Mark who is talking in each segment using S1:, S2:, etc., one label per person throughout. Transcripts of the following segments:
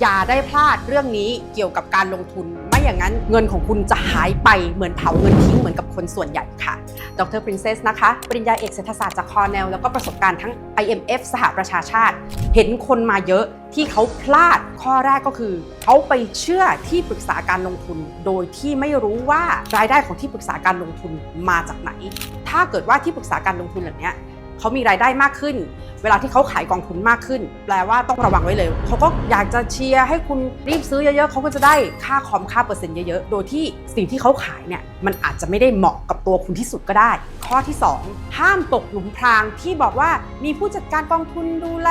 S1: อย่าได้พลาดเรื่องนี้เกี่ยวกับการลงทุน ไม่อย่างนั้นเงินของคุณจะหายไปเหมือนเผาเงินทิ้งเหมือนกับคนส่วนใหญ่ค่ะ ดร Princess นะคะ ปริญญาเอกเศรษฐศาสตร์จากคอร์เนลแล้วก็ประสบการณ์ทั้ง IMF สหประชาชาติ เห็นคนมาเยอะที่เขาพลาดข้อแรกก็คือ เขาไปเชื่อที่ปรึกษาการลงทุน โดยที่ไม่รู้ว่ารายได้ของที่ปรึกษาการลงทุนมาจากไหน ถ้าเกิดว่าที่ปรึกษาการลงทุนเหล่านี้ เขามีรายได้มากขึ้น เวลาที่เขาขายกองทุนมากขึ้น แปลว่าต้องระวังไว้เลย เขาก็อยากจะเชียร์ให้คุณรีบซื้อเยอะๆ เขาก็จะได้ค่าคอมค่าเปอร์เซ็นต์เยอะๆ โดยที่สิ่งที่เขาขายเนี่ยมันอาจจะไม่ได้เหมาะกับตัวคุณที่สุดก็ได้ ข้อที่ 2 ห้ามตกหลุมพรางที่บอกว่ามีผู้จัดการกองทุนดูแล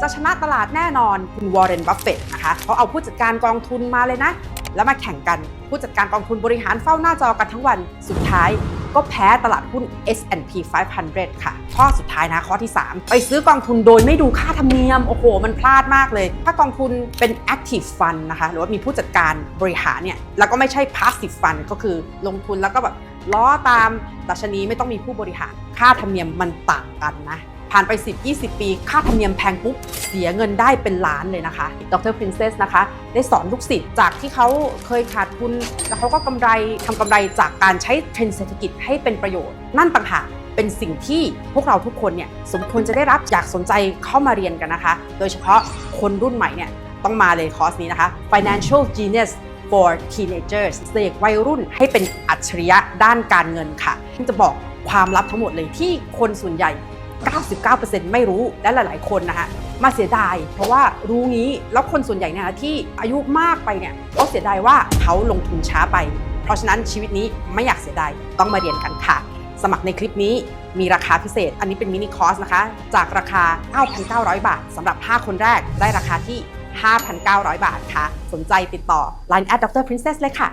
S1: จะชนะตลาดแน่นอนคุณวอร์เรนบัฟเฟตนะคะเขาเอาผู้จัดการกองทุนมาเลยนะแล้วมาแข่งกันผู้จัดการกองทุนบริหารเฝ้าหน้าจอกันทั้งวันสุดท้าย ก็แพ้ตลาดหุ้น S&P 500 ค่ะ ข้อสุดท้ายนะข้อที่ 3 ไปซื้อกองทุนโดยไม่ดูค่าธรรมเนียม โอ้โห มันพลาดมากเลย ถ้ากองทุนเป็น active fund นะคะ หรือว่ามีผู้จัดการบริหารเนี่ย แล้วก็ไม่ใช่ passive fund ก็คือลงทุนแล้วก็แบบล้อตามดัชนีไม่ต้องมีผู้บริหาร ค่าธรรมเนียมมันต่างกันนะ ผ่านไป 10-20 ปี ค่าธรรมเนียมแพงปุ๊บ เสียเงินได้เป็นล้านเลยนะคะ ดร Princess นะคะ ได้สอนลูกศิษย์จากที่เขาเคยขาดทุน แล้วเขาก็กำไรทำกำไรจากการใช้เทรนด์เศรษฐกิจให้เป็นประโยชน์ นั่นต่างหากเป็นสิ่งที่พวกเราทุกคนเนี่ยสมควรจะได้รับอยากสนใจเข้ามาเรียนกันนะคะ โดยเฉพาะคนรุ่นใหม่เนี่ยต้องมาเลยคอร์สนี้นะคะ Financial Genius for Teenagers เด็กวัยรุ่นให้เป็นอัจฉริยะด้านการเงินค่ะจะบอกความลับทั้งหมดเลยที่คนส่วนใหญ่ 99%ไม่รู้และหลาย ๆ คนนะคะมาเสียดาย เพราะว่ารู้งี้แล้วคนส่วนใหญ่เนี่ยที่อายุมากไปเนี่ยก็เสียดายว่าเขาลงทุนช้าไป เพราะฉะนั้นชีวิตนี้ไม่อยากเสียดายต้องมาเรียนกันค่ะ สมัครในคลิปนี้มีราคาพิเศษ อันนี้เป็นมินิคอร์สนะคะ จากราคา 9,900 บาทสำหรับ 5 คนแรกได้ราคาที่ 5,900 บาทค่ะ สนใจติดต่อ Line at Dr. Princess เลยค่ะ